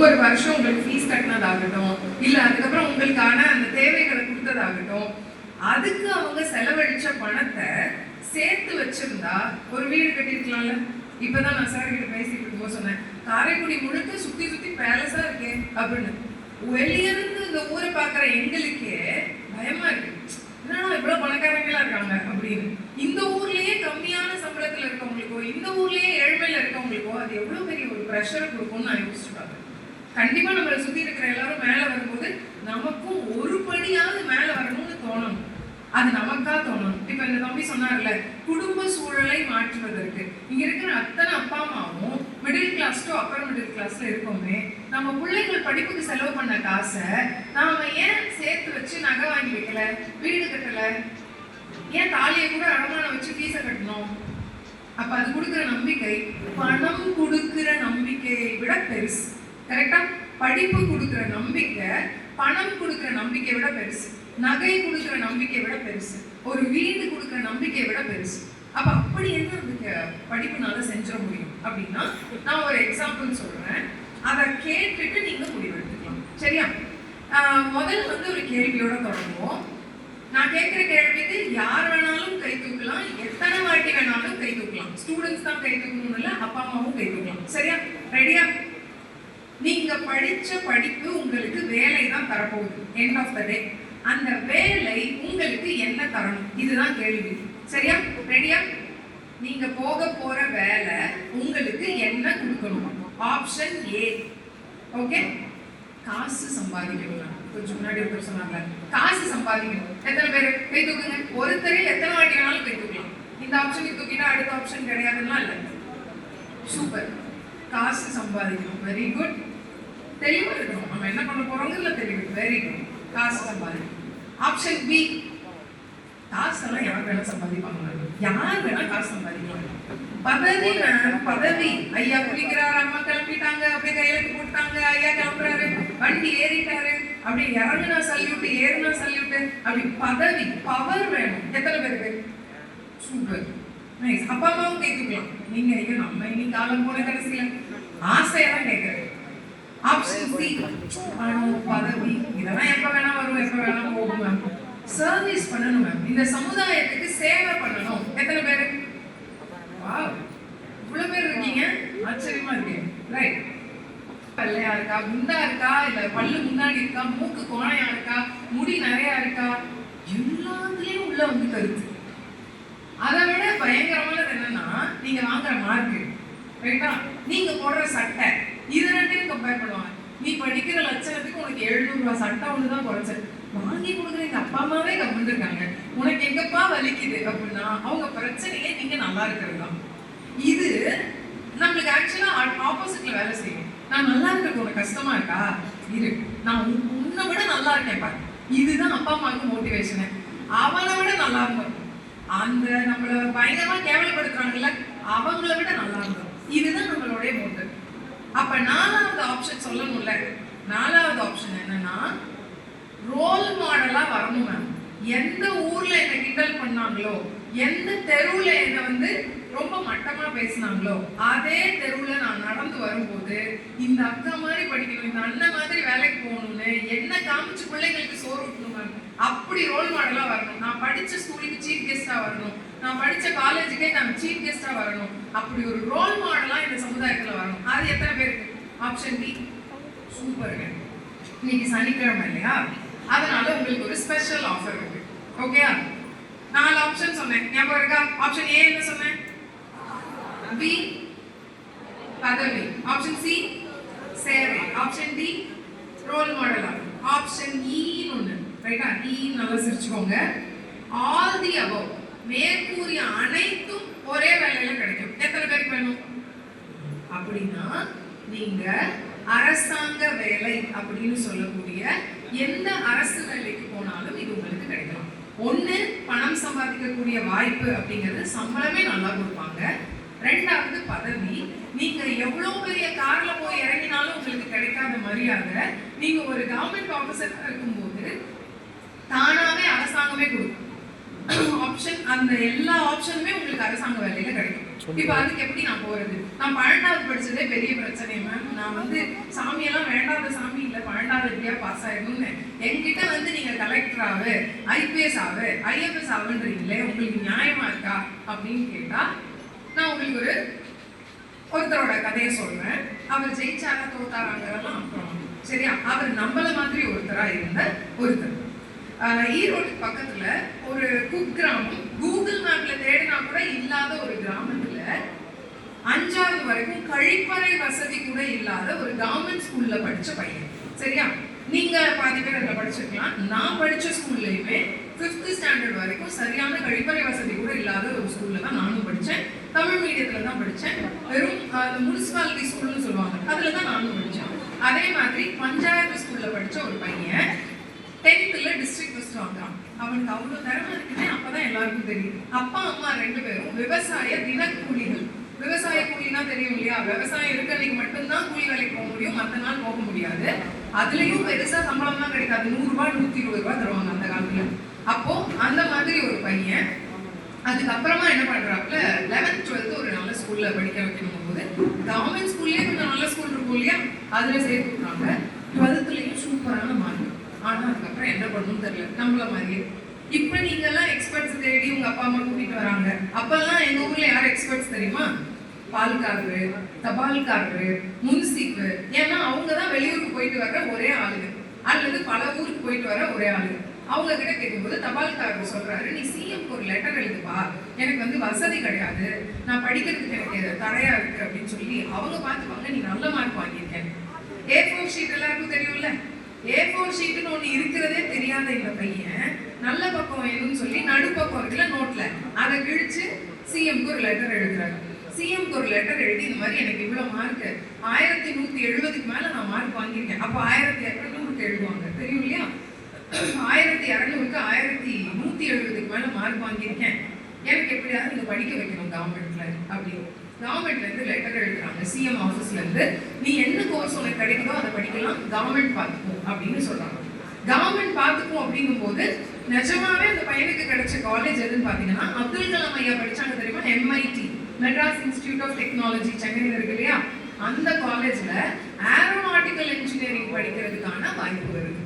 ஒவ்வொரு வருஷம் உங்களுக்கு ஃபீஸ் கட்டினதாகட்டும் இல்லை அதுக்கப்புறம் உங்களுக்கான அந்த தேவைகளை கொடுத்ததாகட்டும் அதுக்கு அவங்க செலவழிச்ச பணத்தை சேர்த்து வச்சிருந்தா ஒரு வீடு கட்டியிருக்கலாம்ல? இப்பதான் நான் சார் கிட்ட பேசிட்டு இருக்கும்போது சொன்னேன் காரைக்குடி முழுக்க சுத்தி சுத்தி பேலஸா இருக்கே அப்படின்னு. வெளியிருந்து இந்த ஊரை பார்க்குற எங்களுக்கே பயமா இருக்கு. என்னன்னா இவ்வளவு பணக்காரங்களா இருக்காங்க அப்படின்னு. இந்த ஊர்லயே கம்மியான சம்பளத்துல இருக்கவங்களுக்கோ இந்த ஊர்லயே ஏழ்மையில இருக்கவங்களுக்கோ அது எவ்வளவு பெரிய ஒரு ப்ரெஷர் கொடுக்கும்னு நான் யோசிச்சு பார்க்கறேன் கண்டிப்பா நம்மளை சுத்தி இருக்கிற எல்லாரும் மேல வரும்போது நமக்கும் ஒரு படியாவது மேல வரணும்னு தோணும். அது நமக்கா தோணும். இப்ப இந்த தம்பி சொன்னார்ல குடும்ப சூழலை மாற்றுவதற்கு. இங்க இருக்கிற அத்தனை அப்பா அம்மாவும் middle class to upper middle கிளாஸ்ல இருக்கோமே நம்ம பிள்ளைகள் படிப்புக்கு செலவு பண்ண காசை நாம ஏன் சேர்த்து வச்சு நகை வாங்கி வைக்கல வீடு கட்டல? ஏன் தாலியை கூட அடமானம் வச்சு ஃபீஸை கட்டணும்? அப்ப அது கொடுக்குற நம்பிக்கை பணம் கொடுக்கிற நம்பிக்கையை விட பெருசு. கரெக்டா படிப்பு கொடுக்குற நம்பிக்கை பணம் கொடுக்குற நம்பிக்கையை விட பெருசு. நகை கொடுக்குற நம்பிக்கையை விட பெருசு. ஒரு வீடு கொடுக்குற நம்பிக்கையை விட பெருசு. அப்ப அப்படி என்ன அதுக்கு படிப்புனால செஞ்சிட முடியும்? அப்படின்னா நான் ஒரு எக்ஸாம்பிள் சொல்றேன். அதை கேட்டுட்டு நீங்க முடிவெடுத்துக்கலாம் சரியா? முதல் முதல்ல வந்து ஒரு கேள்வியோட தொடங்குவோம். நான் கேட்குற கேள்விக்கு யார் வேணாலும் கை தூக்கலாம். எத்தனை வாட்டி வேணாலும் கை தூக்கலாம். ஸ்டூடெண்ட்ஸ் தான் கை தூக்கணும் இல்லை அப்பா அம்மாவும் கை தூக்கலாம். சரியா? ரெடியா நீங்க படிச்ச படிப்பு உங்களுக்கு வேலை தான் தரப்போகுது. எண்ட் ஆஃப் த டே அந்த வேலை உங்களுக்கு என்ன தரணும்? இதுதான் கேள்வி. சரியா? ரெடியா நீங்க போக போற வேலை உங்களுக்கு என்ன கொடுக்கணும்? ஆப்ஷன் ஏ ஓகே காசு சம்பாதிக்கணும். கொஞ்சம் முன்னாடி ஒருத்தர் சொன்னாங்க. காசு சம்பாதிக்கணும். எத்தனை பேர்? கை தூக்குங்க. ஒருத்தரே எத்தனை வாட்டி வேணாலும் கை தூக்கலாம். இந்த ஆப்ஷன் தூக்கினா அடுத்த ஆப்ஷன் கிடையாதுன்னா இல்லை. சூப்பர் காசு சம்பாதிக்கணும். வெரி குட் தெளிவாக இருக்கணும் நம்ம என்ன பண்ண போறோங்கிறதுல தெளிவு வெரி குட் காசு சம்பாதிக்கணும் ஆப்ஷன் பி காசெல்லாம் யார் வேணா சம்பாதிப்பாங்க. யார் வேணா காசு சம்பாதிக்கலாம் பதவி வேணும். பதவி. ஐயா குளிக்கிறாரு அம்மா கிளம்பிட்டாங்க அப்படியே கையெழுத்து போட்டாங்க ஐயா கிளம்புறாரு. வண்டி ஏறிட்டாரு. அப்படி இறங்குனா சல்யூட் ஏறுனா சல்யூட் அப்படி பதவி பவர் வேணும். எத்தனை பேருக்கு? சூப்பர் நைஸ் அப்பா அம்மாவும் கேட்கலாம் நீங்க ஐயோ நம்ம இன்னைக்கு காலம் போன கடைசியில. ஆசையெல்லாம் கேட்கறேன். ஆப்ஷன் சி பணம் பதவி இதெல்லாம் எப்ப வேணா வரும் எப்ப வேணா போகும் மேம் சர்வீஸ் பண்ணணும் மேம் இந்த சமுதாயத்துக்கு சேவை பண்ணணும். எத்தனை பேரு? இவ்வளோ இவ்வளவு பேர் இருக்கீங்க? ஆச்சரியமா இருக்கீங்க ரைட் பல்லையா இருக்கா? முண்டா இருக்கா? இல்ல பல்லு முன்னாடி இருக்கா? மூக்கு கோணையா இருக்கா? முடி நிறைய இருக்கா? எல்லாத்துலயும் உள்ள வந்து கருத்து. அதை விட பயங்கரமானது என்னன்னா நீங்க வாங்குற மார்க் ரைட்டா நீங்க போடுற சட்டை. இது ரெண்டையும் கம்பேர் பண்ணுவாங்க. நீ படிக்கிற லட்சணத்துக்கு உனக்கு எழுநூறு ரூபாய் சட்டை ஒன்று தான் குறைச்சல் வாங்கி கொடுக்குற எங்க அப்பா அம்மாவே கம்மிட்டு இருக்காங்க உனக்கு எங்கப்பா வலிக்குது அப்படின்னா அவங்க பிரச்சனையே நீங்க நல்லா இருக்கிறது? தான் இது நம்மளுக்கு ஆக்சுவலா ஆப்போசிட்ல வேலை செய்யும். நான் நல்லா இருக்கிறது உனக்கு கஷ்டமா இருக்கா? இரு. நான் உன்- உன்னை விட நல்லா இருக்கேன் பாரு. இதுதான் அப்பா அம்மாவுக்கு மோட்டிவேஷனு அவனை விட நல்லா இருக்கும் அந்த நம்மள பயங்கரமா கேவலப்படுத்துறாங்கல்ல அவங்கள விட நல்லா இருக்கும் இதுதான் நம்மளுடைய மோட்டிவேஷன் அப்ப நாலாவது ஆப்ஷன் சொல்லணும்ல. நாலாவது ஆப்ஷன் என்னன்னா ரோல் மாடலா வரணும் மேம் எந்த ஊர்ல என்ன கிண்டல் பண்ணாங்களோ எந்த தெருவுல என்ன வந்து ரொம்ப மட்டமா பேசினாங்களோ அதே தெருவுல நான் நடந்து வரும்போது இந்த அக்கா மாதிரி படிக்கணும் இந்த அண்ணன் மாதிரி வேலைக்கு போகணும்னு என்ன காமிச்சு பிள்ளைங்களுக்கு சோறு ஊட்டணும் மேம் அப்படி ரோல் மாடலா வரணும். நான் படிச்ச ஸ்கூலுக்கு சீஃப் கெஸ்டா வரணும். நான் படிச்ச காலேஜுக்கே நான் சீஃப் கெஸ்டா வரணும். அப்படி ஒரு ரோல் மாடலா இந்த சமுதாயத்துல வரணும். அது எத்தனை பேருக்கு? ஆப்ஷன் பி சூப்பருங்க இன்னைக்கு சனிக்கிழமை இல்லையா? அதனால உங்களுக்கு ஒரு ஸ்பெஷல் ஆஃபர் இருக்கு. ஓகேயா நாலு ஆப்ஷன் சொன்னேன். ஞாபகம் இருக்கா? ஆப்ஷன் ஏ என்ன சொன்னேன்? பி பதவி. ஆப்ஷன் சி சேவை. ஆப்ஷன் டி ரோல் மாடலா ஆப்ஷன் இன்னு ஒன்று ரைட்டா இ நல்லா சிரிச்சுக்கோங்க. ஆல் தி அபவ் மேற்கூறிய அனைத்தும் ஒரே வேலையில கிடைக்கும். எத்தனை பேருக்கு வேணும்? அப்படின்னா நீங்க அரசாங்க வேலை அப்படின்னு சொல்லக்கூடிய எந்த அரசு வேலைக்கு போனாலும் இது உங்களுக்கு கிடைக்கலாம். ஒண்ணு பணம் சம்பாதிக்கக்கூடிய வாய்ப்பு அப்படிங்கிறது சம்பளமே நல்லா கொடுப்பாங்க. ரெண்டாவது பதவி நீங்க எவ்வளவு பெரிய கார்ல போய் இறங்கினாலும் உங்களுக்கு கிடைக்காத மரியாதை. நீங்க ஒரு கவர்மெண்ட் ஆபீசர் இருக்கும்போது தானாவே அரசாங்கமே கொடுக்கும். ஆப்ஷன் அந்த எல்லா ஆப்ஷனுமே உங்களுக்கு அரசாங்க வேலையில கிடைக்கும். இப்ப அதுக்கு எப்படி நான் போறது? நான் பன்னெண்டாவது படிச்சதே பெரிய பிரச்சனை மேம் நான் வந்து சாமியெல்லாம் வேண்டாத சாமி இல்ல பன்னெண்டாவது எப்படியா பாஸ் ஆயிடும்னு. என்கிட்ட வந்து நீங்க கலெக்டர் ஆகு ஐபிஎஸ் ஆகு ஐஎஃப்எஸ் ஆகுன்றீங்களே உங்களுக்கு நியாயமா இருக்கா அப்படின்னு கேட்டா நான் உங்களுக்கு ஒரு ஒருத்தரோட கதையை சொல்றேன். அவர் ஜெயிச்சாரா தோத்தாராங்கிறதெல்லாம் அப்புறம். சரியா? அவர் நம்மள மாதிரி ஒருத்தரா இருந்த ஒருத்தர். ஈரோடு பக்கத்துல ஒரு குக்கிராமம் கூகுள் மேப்ல தேடினா கூட இல்லாத ஒரு கிராமத்துல அஞ்சாவது வரைக்கும் கழிப்பறை வசதி கூட இல்லாத ஒரு கவர்மெண்ட் ஸ்கூல்ல படிச்ச பையன். சரியா? நீங்க பாதி பேர் அதில் படிச்சிருக்கலாம். நான் படிச்ச ஸ்கூல்லையுமே ஃபிஃப்த் ஸ்டாண்டர்ட் வரைக்கும் சரியான கழிப்பறை வசதி கூட இல்லாத ஒரு ஸ்கூல்ல தான் நானும் படித்தேன் தமிழ் மீடியத்துல தான் படித்தேன் வெறும் முனிசிபாலிட்டி ஸ்கூல்னு சொல்லுவாங்க. அதுல தான் நானும் படித்தேன் அதே மாதிரி பஞ்சாயத்து ஸ்கூல்ல படிச்ச ஒரு பையன் டென்த்தில் டிஸ்ட்ரிக்ட் ஃபர்ஸ்ட் வந்தான் அவனுக்கு அவ்வளோ திறமை இருக்குன்னு அப்போ தான் எல்லாருக்கும் தெரியுது. அப்பா அம்மா ரெண்டு பேரும் விவசாய தினக்கூலிகள். விவசாய கூலினா தெரியும் இல்லையா? விவசாயம் இருக்க அன்னைக்கு மட்டும்தான் கூலி வேலைக்கு போக முடியும் மற்ற நாள் போக முடியாது. அதுலயும் பெருசா சம்பளம் தான் கிடைக்காது. நூறுரூவா நூற்றி நூத்தி இருபது ரூபாய் தருவாங்க அந்த காலத்துல. அப்போ அந்த மாதிரி ஒரு பையன் அதுக்கப்புறமா என்ன பண்ணுறாப்புல லெவன்த் டுவெல்த் ஒரு நல்ல ஸ்கூல்ல படிக்க வைக்கணும் போது கவர்மெண்ட் ஸ்கூல்லேயே கொஞ்சம் நல்ல ஸ்கூல் இருக்கும் இல்லையா? அதுல சேர்த்து விட்றாங்க டுவெல்த்துலேயும் சூப்பரான மார்க் ஆனால் அதுக்கப்புறம் என்ன பண்ணணும்னு தெரியல. நம்மள மாதிரியே. இப்போ நீங்க எல்லாம் எக்ஸ்பர்ட்ஸ் தேடி உங்க அப்பா அம்மா கூட்டிட்டு வராங்க. அப்பெல்லாம் எங்க ஊர்ல யார் எக்ஸ்பர்ட்ஸ் தெரியுமா? பால்காரரு தபால்காரரு முன்சிப்பு. ஏன்னா அவங்க தான் வெளியூருக்கு போயிட்டு வர்ற ஒரே ஆளுங்க. அல்லது பல ஊருக்கு போயிட்டு வர ஒரே ஆளுங்க. அவங்க கிட்ட கேட்கும்போது தபால்காரர் சொல்றாரு நீ சிஎம் ஒரு லெட்டர் எழுதுப்பா எனக்கு வந்து வசதி கிடையாது. நான் படிக்கிறதுக்கு எனக்கு தடையா இருக்கு. அப்படின்னு சொல்லி அவங்க பார்த்துப்பாங்க நீ நல்ல மார்க் வாங்கியிருக்கேன். ஏ ஃபோர் ஷீட் எல்லாருக்கும் தெரியும்ல? ஏ ஃபோர் ஷீட்னு ஒன்று இருக்கிறதே தெரியாத இந்த பையன். நல்ல பக்கம் வேணும்னு சொல்லி நடுப்பக்கம் இருக்குல்ல நோட்ல அதை கிழிச்சு சிஎம்க்கு ஒரு லெட்டர் எழுதுறாரு. சிஎம்க்கு ஒரு லெட்டர் எழுதி இந்த மாதிரி எனக்கு இவ்வளோ மார்க் ஆயிரத்தி நூற்றி எழுபதுக்கு மேலே நான் மார்க் வாங்கியிருக்கேன். அப்போ ஆயிரத்தி இரநூறுக்கு எழுதுவாங்க. தெரியும் இல்லையா? ஆயிரத்தி இரநூறுக்கு ஆயிரத்தி நூற்றி எழுபதுக்கு மேலே மார்க் வாங்கியிருக்கேன். எனக்கு எப்படியாவது நீங்க படிக்க வைக்கணும் கவர்மெண்ட்ல அப்படின்னு. கவர்மெண்ட்லேருந்து லெட்டர் எழுதுறாங்க. சிஎம் ஆஃபீஸ்லேருந்து நீ என்ன கோர்ஸ் உனக்கு கிடைக்குதோ அதை படிக்கலாம். கவர்மெண்ட் பார்த்துக்கும் அப்படின்னு சொல்றாங்க. கவர்மெண்ட் பார்த்துக்கும் அப்படிங்கும்போது நிஜமாவே அந்த பையனுக்கு கிடைச்ச காலேஜ் எதுன்னு பாத்தீங்கன்னா அப்துல் கலாம் ஐயா படிச்சாங்க தெரியுமா? MIT Madras institute of technology சென்னையில் இருக்கு இல்லையா? அந்த காலேஜ்ல ஏரோநாட்டிக்கல் இன்ஜினியரிங் படிக்கிறதுக்கான வாய்ப்பு இருக்கு.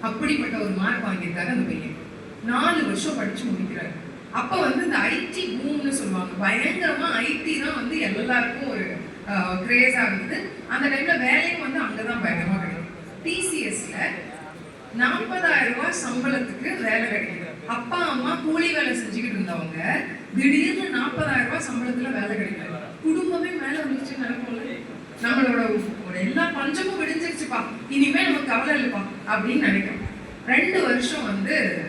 அப்படிப்பட்ட ஒரு மார்க் வாங்கியிருக்காரு அந்த பையன். நாலு வருஷம் படிச்சு முடிக்கிறாரு. அப்ப வந்து இந்த ஐடி பூம்னு சொல்லுவாங்க. பயங்கரமா ஐடி தான் வந்து எல்லாருக்கும் ஒரு கிரேஸ் ஆகுது. அந்த டைம்ல வேலையும் வந்து அங்கதான் பயங்கரமா கிடைக்கும். டிசிஎஸ்ல நாற்பதாயிரம் ரூபாய் சம்பளத்துக்கு வேலை கிடைக்குது அப்பா அம்மா கூலி வேலை செஞ்சுக்கிட்டு இருந்தவங்க திடீர்னு நாற்பதாயிரம் ரூபாய் சம்பளத்துல வேலை கிடைக்கல. குடும்பமே மேல வந்துச்சு நினைப்போம்ல. நம்மளோட எல்லா பஞ்சமும் விடிஞ்சிருச்சுப்பா. இனிமே நமக்கு கவலை இல்லைப்பா அப்படின்னு நினைக்கிறோம். ரெண்டு வருஷம் வந்து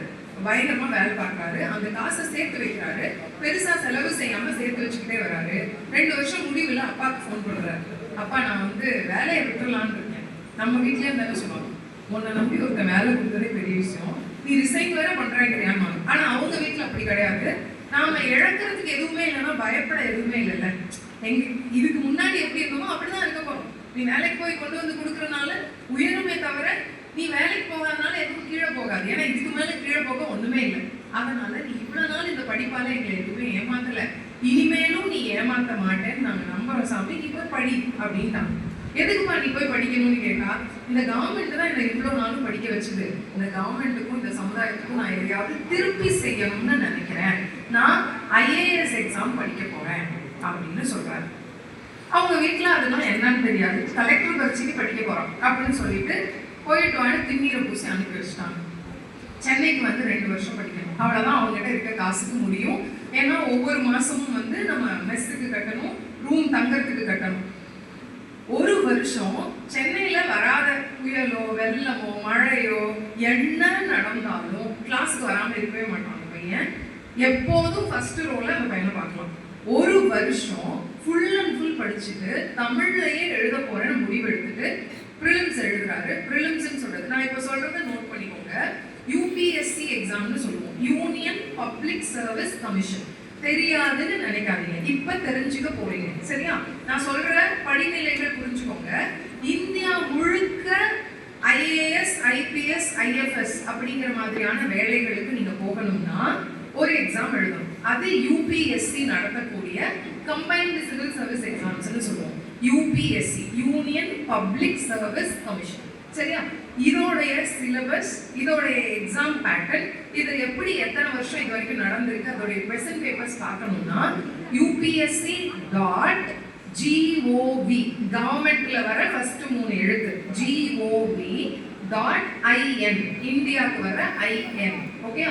பயங்கரமா வேலை பார்க்கறாரு. அந்த காசை சேர்த்து வைக்கிறாரு. பெருசா செலவு செய்யாம சேர்த்து வச்சுக்கிட்டே வராரு ரெண்டு வருஷம் முடிவுல அப்பாவுக்கு ஃபோன் பண்றாரு. அப்பா நான் வந்து வேலையை விட்டுறலான்னு இருக்கேன். நம்ம வீட்லயே இருந்தாலும் சொல்லுவாங்க உன்னை நம்பி ஒருத்த வேலை கொடுத்ததே பெரிய விஷயம். நீ ரிசைன் வேற பண்றாங்கறியாமா ஆனா அவங்க வீட்டுல அப்படி கிடையாது. நாம இழக்கிறதுக்கு எதுவுமே இல்லைன்னா பயப்பட எதுவுமே இல்லைல்ல. எங்க இதுக்கு முன்னாடி எப்படி இருந்தோமோ அப்படிதான் இருக்க போறோம். நீ வேலைக்கு போய் கொண்டு வந்து கொடுக்கறனால உயருமே தவிர நீ வேலைக்கு போகாதனால எதுவும் கீழே போகாது. ஏன்னா இதுக்கு மேல கீழே போக ஒண்ணுமே இல்லை. அதனால நீ இவ்வளவு நாள் இந்த படிப்பால எங்களை எதுவுமே ஏமாத்தல. இனிமேலும் நீ ஏமாத்த மாட்டேன்னு நாங்க நம்புறோம் சாமி. நீ போய் படி அப்படின்ட்டாங்க. எதுக்குமா நீ போய் படிக்கணும்னு கேட்டா இந்த கவர்மெண்ட் தான் என்னை இவ்வளவு நாளும் படிக்க வச்சது. இந்த கவர்மெண்ட்டுக்கும் இந்த சமுதாயத்துக்கும் நான் எதையாவது திருப்பி செய்யணும்னு நினைக்கிறேன். நான் ஐஏஎஸ் எக்ஸாம் படிக்க போறேன் அப்படின்னு சொல்றாரு. அவங்க வீட்டில் அதெல்லாம் என்னன்னு தெரியாது. கலெக்டர் பரீட்சைக்கு படிக்க போகிறோம் அப்படின்னு சொல்லிட்டு போயிட்டு வாங்க திண்ணீரை பூசி அனுப்பி வச்சுட்டாங்க. சென்னைக்கு வந்து ரெண்டு வருஷம் படிக்கணும். அவ்வளோதான் அவங்ககிட்ட இருக்க காசுக்கு முடியும். ஏன்னா ஒவ்வொரு மாதமும் வந்து நம்ம மெஸ்ஸுக்கு கட்டணும் ரூம் தங்கறதுக்கு கட்டணும். ஒரு வருஷம் சென்னையில் வராத புயலோ வெள்ளமோ மழையோ என்ன நடந்தாலும் கிளாஸுக்கு வராமல் இருக்கவே மாட்டான் பையன். எப்போதும் ஃபர்ஸ்ட் ரோலில் அந்த பையனை பார்க்கலாம். ஒரு வருஷம் ஃபுல் அண்ட் ஃபுல் படிச்சுட்டு தமிழ்லயே எழுத போறேன்னு முடிவு எடுத்துட்டு ப்ரிலிம்ஸ் எழுதுறாரு ப்ரிலிம்ஸ்னு சொல்றது நான் இப்போ சொல்றதை நோட் பண்ணிக்கோங்க. யூபிஎஸ்சி எக்ஸாம்னு சொல்லுவோம். யூனியன் பப்ளிக் சர்வீஸ் கமிஷன் தெரியாதுன்னு நினைக்காதீங்க. இப்ப தெரிஞ்சுக்க போறீங்க. சரியா? நான் சொல்ற படிநிலைகள் புரிஞ்சுக்கோங்க. இந்தியா முழுக்க ஐஏஎஸ் ஐபிஎஸ் ஐஎஃப்எஸ் அப்படிங்கிற மாதிரியான வேலைகளுக்கு நீங்க போகணும்னா ஒரு எக்ஸாம் எழுதணும். அது யூபிஎஸ்சி நடத்தக்கூடிய கம்பைன்டு சிவில் சர்வீஸ் எக்ஸாம்ஸ்னு சொல்லுவோம். UPSC union public service commission சரியா? இதோடைய சிலபஸ் இதோடைய எக்ஸாம் பேட்டர்ன் இது எப்படி எத்தனை வருஷம் இது வரைக்கும் நடந்திருக்கு? அதோடைய கொஸ்டின் பேப்பர்ஸ் பார்க்கணும்னா யூபிஎஸ்சி டாட் ஜிஓவி கவர்மெண்ட்ல வர ஃபர்ஸ்ட் மூணு எழுத்து. ஜிஓவி டாட் ஐஎன் இந்தியாவுக்கு வர in okay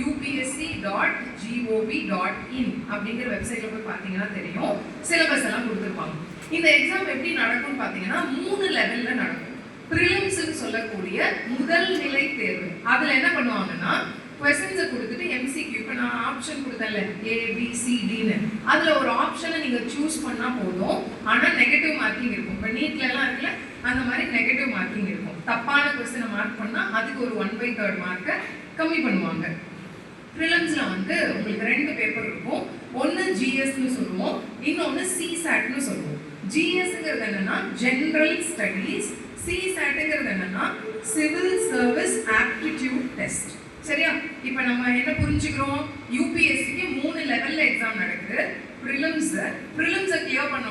UPSC dot gov dot in அப்படிங்கிற வெப்சைட்ல போய் பார்த்தீங்கன்னா தெரியும். சிலபஸ் எல்லாம் கொடுத்துருப்பாங்க. இந்த எக்ஸாம் எப்படி நடக்கும்னு பார்த்தீங்கன்னா மூணு லெவல்ல நடக்கும். ப்ரிலிம்ஸ்னு சொல்லக்கூடிய முதல் நிலை தேர்வு. அதுல என்ன பண்ணுவாங்கன்னா கொஸ்டின்ஸை கொடுத்துட்டு எம்சிக்கு இப்போ நான் ஆப்ஷன் கொடுத்தேன்ல ஏ பி சி டின்னு அதுல ஒரு ஆப்ஷனை நீங்க சூஸ் பண்ணா போதும். ஆனா நெகட்டிவ் மார்க்கிங் இருக்கும். இப்போ நீட்ல எல்லாம் இருக்குல்ல அந்த மாதிரி நெகட்டிவ் மார்க்கிங் இருக்கும். தப்பான கொஸ்டினை மார்க் பண்ணா அதுக்கு ஒரு ஒன் பை தேர்ட் மார்க்கை கம்மி பண்ணுவாங்க. ப்ரிலிம்ஸ்ல வந்து உங்களுக்கு ரெண்டு பேப்பர் இருக்கும். ஒன்னு ஜிஎஸ்னு சொல்லுவோம். இன்னொன்னு சிசாட்னு சொல்லுவோம். ஜிஎஸ்ங்கிறது என்னன்னா ஜென்ரல் ஸ்டடீஸ் சிசாட்ங்கிறது என்னன்னா சிவில் சர்வீஸ் ஆப்டிடியூட் டெஸ்ட் சரியா? இப்போ நம்ம என்ன புரிஞ்சுக்கிறோம்? யூபிஎஸ்சிக்கு மூணு லெவல்ல எக்ஸாம் நடக்குது. ப்ரிலிம்ஸ் ப்ரிலிம்ஸை கிளியர் பண்ண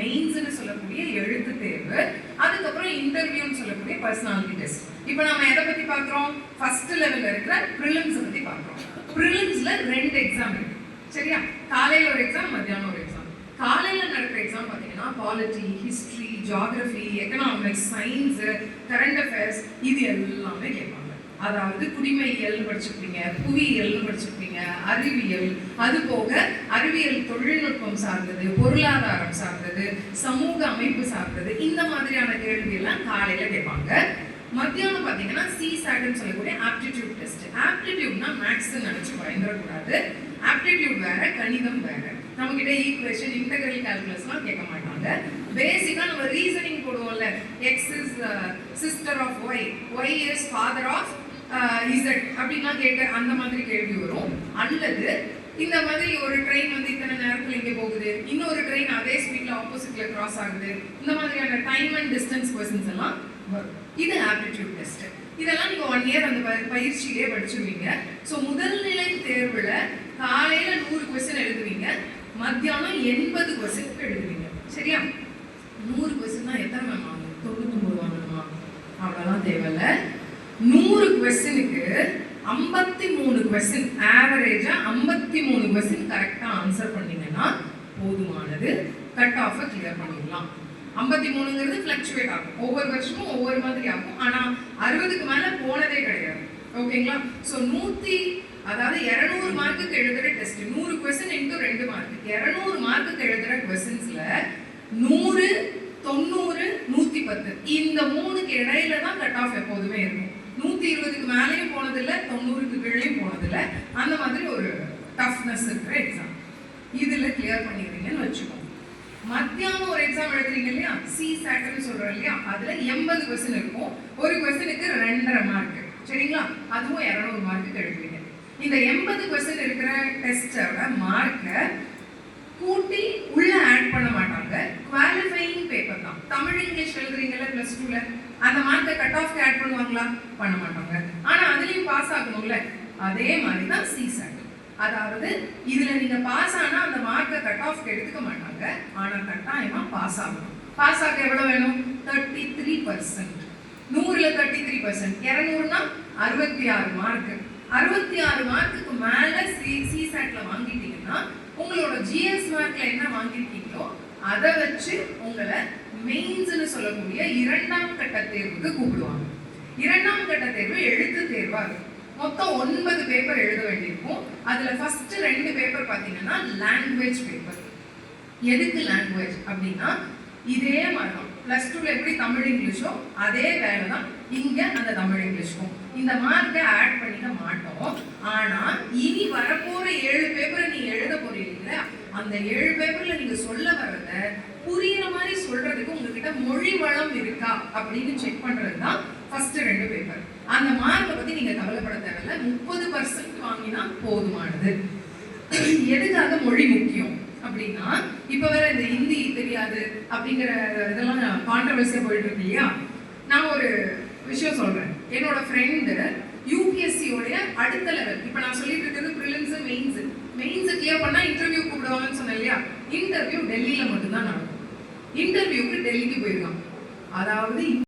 மெயின்ஸ்னு சொல்லக்கூடிய எழுத்து தேர்வு. அதுக்கப்புறம் இன்டர்வியூன்னு சொல்லக்கூடிய பர்சனாலிட்டி டெஸ்ட் இப்போ நம்ம எதை பத்தி பார்க்குறோம்? ஃபர்ஸ்ட் லெவல்ல இருக்கிற ப்ரிலிம்ஸை பத்தி பார்க்குறோம். ப்ரிலிம்ஸ்ல ரெண்டு எக்ஸாம் இருக்கு. சரியா? காலையில ஒரு எக்ஸாம் மத்தியானம் ஒரு எக்ஸாம் காலையில நடக்கிற எக்ஸாம் பார்த்தீங்கன்னா polity history geography economics science current affairs இது எல்லாமே கேட்பாங்க. அதாவது குடிமையியல் படிச்சிருப்பீங்க புவியியல் படிச்சிருப்பீங்க அறிவியல். அது போக அறிவியல் தொழில்நுட்பம் சார்ந்தது பொருளாதாரம் சார்ந்தது சமூக அமைப்பு சார்ந்தது இந்த மாதிரியான கேள்வி எல்லாம் காலையில கேட்பாங்க. மத்தியானம் பார்த்தீங்கன்னா சி சாட்னு சொல்லக்கூடிய ஆப்டிடியூட் டெஸ்ட் ஆப்டிடியூட்னா மேக்ஸ் நினைச்சு பயந்துடக்கூடாது ஆப்டிடியூட் வேற கணிதம் வேற. நம்ம கிட்ட ஈக்குவேஷன் இன்டகிரல் கால்குலஸ்லாம் கேட்க மாட்டாங்க. பேசிக்கா நம்ம ரீசனிங் போடுவோம்ல. X is sister of Y Y is father of Z அப்படின்லாம் கேட்க அந்த மாதிரி கேள்வி வரும். அல்லது இந்த மாதிரி ஒரு ட்ரெயின் வந்து இத்தனை நேரத்தில் இங்கே போகுது. இன்னொரு ட்ரெயின் அதே ஸ்பீட்ல ஆப்போசிட்ல கிராஸ் ஆகுது. இந்த மாதிரியான டைம் அண்ட் டிஸ்டன்ஸ் கொஸ்டின்ஸ் எல்லாம் வரும். இது ஆப்டிடியூட் டெஸ்ட் இதெல்லாம் நீங்க ஒன் இயர் அந்த ப- பயிற்சியிலே படிச்சுருவீங்க. ஸோ முதல் நிலை தேர்வுல காலையில நூறு கொஸ்டின் எழுதுவீங்க. மத்தியானம் எண்பது கொஸ்டினுக்கு எழுதுவீங்க. சரியா? நூறு கொஸ்டின்னா எத்தனை மேம் ஆகும் தொண்ணூத்தொம்பது வாங்கணுமா? அவ்வளோலாம் தேவையில்ல. நூறு கொஸ்டினுக்கு ஐம்பத்தி மூணு கொஸ்டின் ஆவரேஜா ஐம்பத்தி மூணு கொஸ்டின் கரெக்டாக ஆன்சர் பண்ணீங்கன்னா போதுமானது. கட் ஆஃபை கிளியர் பண்ணிடலாம். ஐம்பத்தி மூணுங்கிறது ஃப்ளக்சுவேட் ஆகும். ஒவ்வொரு வருஷமும் ஒவ்வொரு மாதிரி ஆகும். ஆனால் அறுபதுக்கு மேலே போனதே கிடையாது. ஓகேங்களா? ஸோ நூற்றி அதாவது இரநூறு மார்க்குக்கு எழுதுகிற டெஸ்ட் நூறு கொஸ்டின் இன்ட்டு ரெண்டு மார்க் இரநூறு மார்க்குக்கு எழுதுகிற கொஸ்டின்ஸில் நூறு தொண்ணூறு நூற்றி பத்து. இந்த மூணுக்கு இடையில தான் கட் ஆஃப் எப்போதுமே இருக்கும். நூற்றி இருபதுக்கு மேலேயும் போனதில்லை தொண்ணூறுக்கு கீழேயும் போனதில்லை. அந்த மாதிரி ஒரு டஃப்னஸ் இருக்கிற எக்ஸாம் இதில் கிளியர் பண்ணிடுறீங்கன்னு வச்சுக்கோங்க. மத்தியானம் ஒரு எக்ஸாம் எழுதுறீங்க இல்லையா? சி சாட்னு சொல்றோம் இல்லையா? அதுல எண்பது கொஸ்டின் இருக்கும். ஒரு கொஸ்டினுக்கு ரெண்டரை மார்க் சரிங்களா? அதுவும் இரநூறு மார்க்கு எழுதுவீங்க இந்த எண்பது கொஸ்டின் இருக்கிற டெஸ்டோட மார்க்கை கூட்டி உள்ள ஆட் பண்ண மாட்டாங்க. குவாலிஃபையிங் பேப்பர் தான். தமிழ் இங்கிலீஷ் எழுதுறீங்கல்ல ப்ளஸ் டூல அந்த மார்க்கை கட் ஆஃப் ஆட் பண்ணுவாங்களா? பண்ண மாட்டாங்க. ஆனா அதுலயும் பாஸ் ஆகணும்ல? அதே மாதிரி தான் சி சிசாட் அதாவது இதுல நீங்க பாஸ் ஆனா அந்த மார்க்கை கட் ஆஃப் எடுத்துக்க மாட்டாங்க. ஆனா கட்டாயமா பாஸ் ஆகணும். பாஸ் ஆக எவ்வளவு வேணும்? தேர்ட்டி த்ரீ பர்சன்ட் நூறுல தேர்ட்டி த்ரீ பர்சன்ட் இரநூறுனா அறுபத்தி ஆறு மார்க் அறுபத்தி ஆறு மார்க்குக்கு மேல சி சிசாட்ல வாங்கிட்டீங்கன்னா உங்களோட ஜிஎஸ் மார்க்ல என்ன வாங்கியிருக்கீங்களோ அதை வச்சு உங்களை மெயின்ஸ்னு சொல்லக்கூடிய இரண்டாம் கட்ட தேர்வுக்கு கூப்பிடுவாங்க. இரண்டாம் கட்ட தேர்வு எழுத்து தேர்வா இருக்கும். மொத்தம் ஒன்பது பேப்பர் எழுத வேண்டியிருக்கும். அதில் ஃபஸ்ட்டு ரெண்டு பேப்பர் பார்த்தீங்கன்னா லாங்குவேஜ் பேப்பர் எதுக்கு லாங்குவேஜ் அப்படின்னா இதே மாதிரி தான் ப்ளஸ் டூவில் எப்படி தமிழ் இங்கிலீஷோ அதே வேலை தான் இங்கே அந்த தமிழ் இங்கிலீஷ்க்கும். இந்த மார்க்கை ஆட் பண்ணிக்க மாட்டோம். ஆனால் இனி வரப்போகிற ஏழு பேப்பரை நீ எழுத போறீங்க அந்த ஏழு பேப்பர்ல நீங்க சொல்ல வர்றத புரியுற மாதிரி சொல்றதுக்கு உங்ககிட்ட மொழி வளம் இருக்கா அப்படின்னு செக் பண்றது தான் ஃபர்ஸ்ட் ரெண்டு பேப்பர் அந்த மார்க்கை பத்தி நீங்க கவலைப்பட தேவையில்ல. முப்பது பர்சன்ட் வாங்கினா போதுமானது. எதுக்காக மொழி முக்கியம்? அப்படின்னா இப்ப வேற இந்த ஹிந்தி தெரியாது அப்படிங்கிற இதெல்லாம் கான்ட்ரவர்சியா போயிட்டு இருக்கு இல்லையா? நான் ஒரு விஷயம் சொல்றேன். என்னோட ஃப்ரெண்டு யூபிஎஸ்சியோடைய அடுத்த லெவல் இப்ப நான் சொல்லிட்டு இருக்கிறது ப்ரிலிம்ஸ் மெயின்ஸ் மெயின்ஸ் கிளியர் பண்ணா இன்டர்வியூ கூப்பிடுவாங்கன்னு சொன்னேன் இல்லையா? இன்டர்வியூ டெல்லியில மட்டும்தான் நடக்கும். இன்டர்வியூக்கு டெல்லிக்கு போயிருக்கான் அதாவது